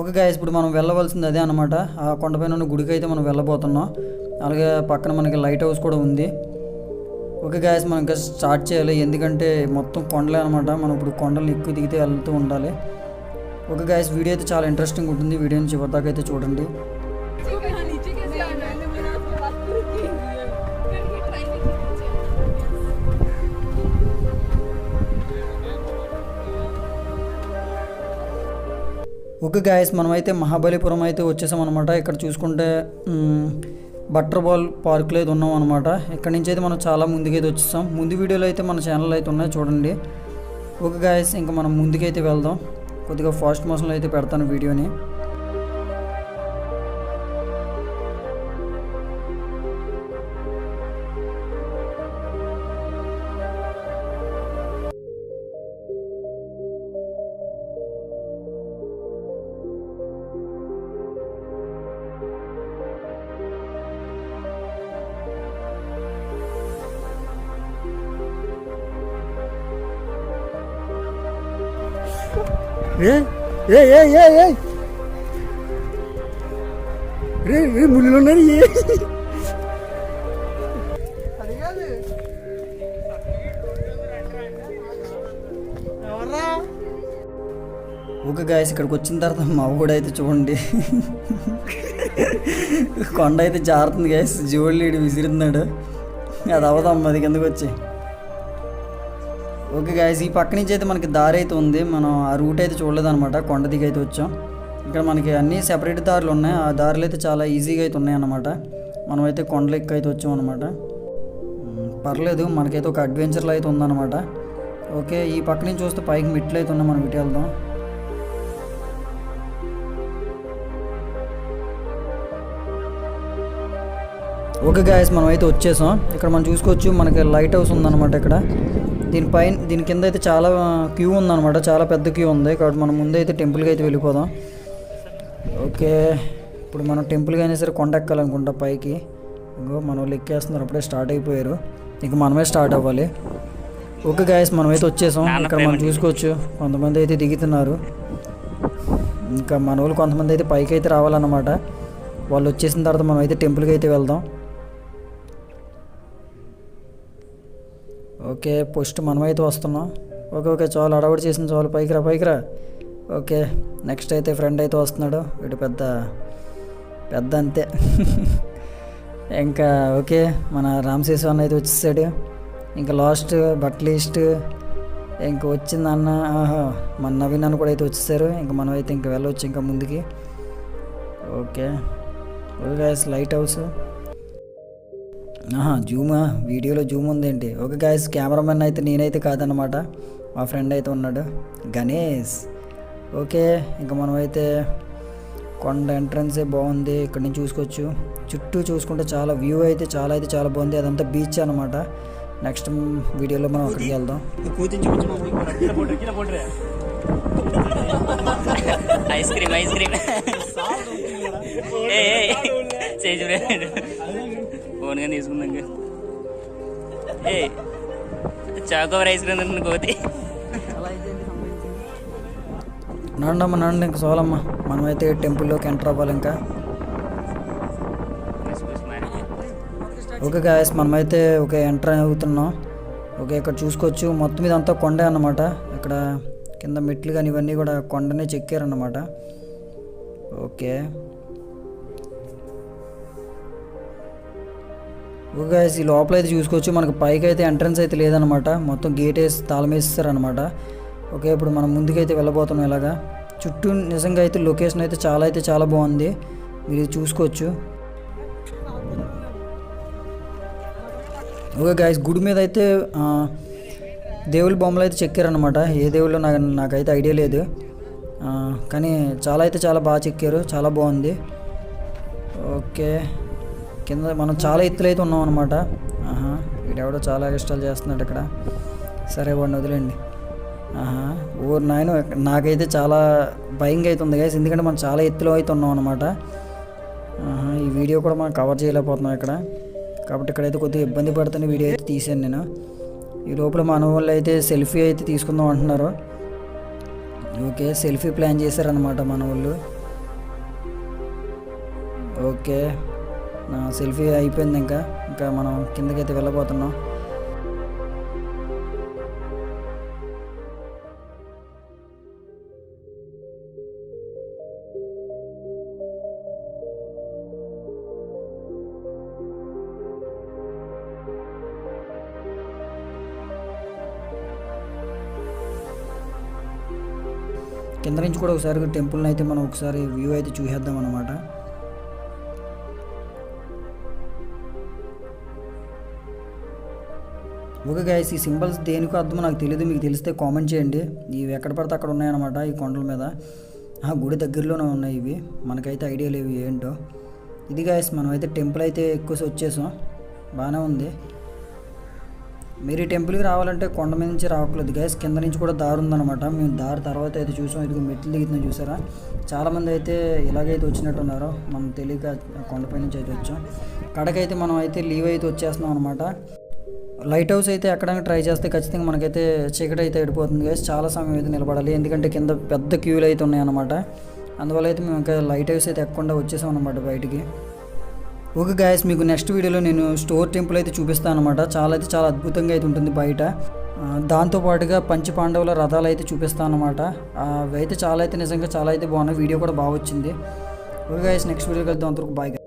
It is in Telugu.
ఓకే గాయస్ ఇప్పుడు మనం వెళ్ళవలసింది అదే అనమాట ఆ కొండపైన ఉన్న గుడికి అయితే మనం వెళ్ళబోతున్నాం. అలాగే పక్కన మనకి లైట్ హౌస్ కూడా ఉంది. ఓకే గాయస్ మనం ఇంకా స్టార్ట్ చేయాలి. ఎందుకంటే మొత్తం కొండలే అనమాట మనం ఇప్పుడు కొండలు ఎక్కువ దిగితే వెళ్తూ ఉండాలి. ఓకే గాయస్ వీడియో అయితే చాలా ఇంట్రెస్టింగ్ ఉంటుంది. వీడియోని చివరిదాకా అయితే చూడండి. ఓకే గాయస్ మనమైతే మహాబలిపురం అయితే వచ్చేసాం అనమాట ఇక్కడ చూసుకుంటే బటర్ బాల్ పార్క్లో అయితే ఉన్నాం అనమాట ఇక్కడ నుంచి అయితే మనం చాలా ముందుకైతే వచ్చేసాం. ముందు వీడియోలో అయితే మన ఛానల్ అయితే ఉన్నాయి చూడండి. ఓకే గాయస్ ఇంకా మనం ముందుకైతే వెళ్దాం. కొద్దిగా ఫాస్ట్ మోషన్లో అయితే పెడతాను వీడియోని. ఏ? ఏ ఏ ఏ రే రే ముళ్ళు ఉన్నారు? ఏ? ఓకే గాయస్ ఇక్కడికి వచ్చిన తర్వాత మా కూడా అయితే చూడండి. కొండ అయితే జారుతుంది గాయస్. జోళ్ళు విసిరుతున్నాడు. అది అవదమ్మ అది కిందకు వచ్చి. ఓకే గాయస్ ఈ పక్క నుంచి అయితే మనకి దారి అయితే ఉంది. మనం ఆ రూట్ అయితే చూడలేదన్నమాట. కొండ దిగి అయితే వచ్చాం. ఇక్కడ మనకి అన్ని సెపరేట్ దారులు ఉన్నాయి. ఆ దారులు అయితే చాలా ఈజీగా అయితే ఉన్నాయన్నమాట. మనం అయితే కొండలు ఎక్కి అయితే వచ్చాం అనమాట పర్లేదు. మనకైతే ఒక అడ్వెంచర్లో అయితే ఉందన్నమాట. ఓకే ఈ పక్క నుంచి చూస్తే పైకి మెట్లు అయితే ఉన్నాయి. మనం ఇటు వెళ్దాం. ఓకే గాయస్ మనం అయితే వచ్చేసాం. ఇక్కడ మనం చూసుకోవచ్చు మనకి లైట్ హౌస్ ఉందన్నమాట ఇక్కడ. దీనిపైన దీని కింద అయితే చాలా క్యూ ఉందన్నమాట. చాలా పెద్ద క్యూ ఉంది. కాబట్టి మనం ముందే అయితే టెంపుల్కి అయితే వెళ్ళిపోదాం. ఓకే. ఇప్పుడు మనం టెంపుల్కి అయినా సరే కొండ ఎక్కాలనుకుంటా పైకి. ఇంకో మన వాళ్ళు ఎక్కేస్తున్నారు. అప్పుడే స్టార్ట్ అయిపోయారు. ఇంక మనమే స్టార్ట్ అవ్వాలి. ఓకే గాయస్ మనం అయితే వచ్చేసాం ఇక్కడ మనం చూసుకోవచ్చు. కొంతమంది అయితే దిగుతున్నారు. ఇంకా మన వాళ్ళు కొంతమంది అయితే పైకి అయితే రావాలన్నమాట. వాళ్ళు వచ్చేసిన తర్వాత మనం అయితే టెంపుల్కి అయితే వెళ్దాం. ఓకే పోస్ట్ మనమైతే వస్తున్నాం. ఓకే ఓకే చాలు అడవడి చేసిన చాలు పైకిరా పైకిరా. ఓకే నెక్స్ట్ అయితే ఫ్రెండ్ అయితే వస్తున్నాడు. ఇటు పెద్ద పెద్ద అంతే ఇంకా ఓకే మన రామశేషు అన్న అయితే వచ్చేసాడు. ఇంకా లాస్ట్ బట్ లీస్ట్ ఇంక వచ్చింది అన్న ఆహా మన నవీన్ అన్న కూడా అయితే వచ్చేసారు. ఇంకా మనం అయితే ఇంకా వెళ్ళవచ్చు ఇంకా ముందుకి. ఓకే ఓకే లైట్ హౌస్ జూమా? వీడియోలో జూమ్ ఉందేంటి? ఓకే గాయస్ కెమెరామెన్ అయితే నేనైతే కాదనమాట మా ఫ్రెండ్ అయితే ఉన్నాడు. గణేష్. ఓకే ఇంకా మనమైతే కొండ ఎంట్రన్సే బాగుంది. ఇక్కడ నుంచి చూసుకోవచ్చు. చుట్టూ చూసుకుంటే చాలా వ్యూ అయితే చాలా అయితే చాలా బాగుంది. అదంతా బీచ్ అనమాట నెక్స్ట్ వీడియోలో మనం అక్కడికి వెళ్దాం. Ice cream ice cream. చేసి ఫోన్గా తీసుకుందాం ఏ చాకోవర్ ఐస్ క్రీమ్ తింటుంది కోతి. నండమ్మ నండి ఇంక సోలమ్మ. మనమైతే టెంపుల్లోకి ఎంటర్ అవ్వాలి ఇంకా. ఓకే గాయస్ మనమైతే ఒక ఎంటర్ అవుతున్నాం. ఓకే ఇక్కడ చూసుకోవచ్చు. మొత్తం ఇదంతా కొండే అన్నమాట. ఇక్కడ కింద మెట్లు కానీ ఇవన్నీ కూడా కొండనే చెక్కారన్నమాట. ఓకే. ఓకే గాయస్ ఈ లోపల అయితే చూసుకోవచ్చు. మనకు పైకి అయితే ఎంట్రన్స్ అయితే లేదనమాట మొత్తం గేట్ వేసి తాళమేస్తారనమాట ఓకే ఇప్పుడు మనం ముందుకైతే వెళ్ళబోతున్నాం ఇలాగా. చుట్టూ నిజంగా అయితే లొకేషన్ అయితే చాలా అయితే చాలా బాగుంది. మీరు చూసుకోవచ్చు. ఓకే గాయస్ గుడి మీద అయితే దేవుళ్ళ బొమ్మలు అయితే చెక్కారనమాట ఏ దేవుళ్ళు నాకు నాకైతే ఐడియా లేదు. కానీ చాలా అయితే చాలా బాగా చెక్కారు. చాలా బాగుంది. ఓకే. కింద మనం చాలా ఎత్తులు అయితే ఉన్నాం అనమాట ఆహా వీడెవడో చాలా ఇష్టాలు చేస్తున్నాడు ఇక్కడ. సరే వాడిని వదిలేండి ఆహా ఊరు నాయన నాకైతే చాలా భయంగా అయితే ఉంది గైస్ ఎందుకంటే మనం చాలా ఎత్తులో అయితే ఉన్నాం అనమాట ఆహా, ఈ వీడియో కూడా మనం కవర్ చేయలేకపోతున్నాం ఇక్కడ. కాబట్టి ఇక్కడైతే కొద్దిగా ఇబ్బంది పడుతున్న వీడియో అయితే తీసాను నేను. ఈ లోపల మన వాళ్ళు అయితే సెల్ఫీ అయితే తీసుకుందాం అంటున్నారు. ఓకే సెల్ఫీ ప్లాన్ చేశారనమాట మన వాళ్ళు. ఓకే. నా సెల్ఫీ అయిపోయింది ఇంకా ఇంకా మనం కిందకైతే వెళ్ళబోతున్నాం. కింద నుంచి కూడా ఒకసారి టెంపుల్ని అయితే మనం ఒకసారి వ్యూ అయితే చూసేద్దాం అనమాట ఓకే గైస్ ఈ సింబల్స్ దేనికో అర్థమో నాకు తెలియదు మీకు తెలిస్తే కామెంట్ చేయండి. ఇవి ఎక్కడ పడితే అక్కడ ఉన్నాయన్నమాట ఈ కొండల మీద. ఆ గుడి దగ్గరలోనే ఉన్నాయి ఇవి. మనకైతే ఐడియా లేవు ఏంటో. ఇది గైస్ మనం అయితే టెంపుల్ అయితే ఎక్కువ వచ్చేసాం బాగానే ఉంది. మీరు ఈ టెంపుల్కి రావాలంటే కొండ మీద నుంచి రావట్లేదు గైస్ కింద నుంచి కూడా దారి ఉందన్నమాట. మేము దారి తర్వాత అయితే చూసాం. ఇదిగో మెట్లు దిగుతున్నాం చూసారా? చాలామంది అయితే ఇలాగైతే వచ్చినట్టున్నారు. మనం తెలియక కొండపై నుంచి అయితే వచ్చాం. కడకైతే మనం అయితే లీవ్ అయితే వచ్చేస్తున్నాం అనమాట లైట్ హౌస్ అయితే ఎక్కడానికి ట్రై చేస్తే ఖచ్చితంగా మనకైతే చీకటి అయితే ఎడిపోతుంది గైస్ చాలా సమయం అయితే నిలబడాలి. ఎందుకంటే కింద పెద్ద క్యూలు అయితే ఉన్నాయి అనమాట అందువల్ల అయితే మేము ఇంకా లైట్ హౌస్ అయితే ఎక్కకుండా వచ్చేసాం అనమాట బయటికి. ఓకే గాయస్ మీకు నెక్స్ట్ వీడియోలో నేను స్టోర్ టెంపుల్ అయితే చూపిస్తాను అనమాట చాలా అయితే చాలా అద్భుతంగా అయితే ఉంటుంది బయట. దాంతోపాటుగా పంచ పాండవుల రథాలు అయితే చూపిస్తాను అనమాట అవి అయితే చాలా అయితే నిజంగా చాలా అయితే బాగున్నాయి. వీడియో కూడా బాగా వచ్చింది. ఓకే గాయస్ నెక్స్ట్ వీడియో వెళ్తాం అంతవరకు బాయ్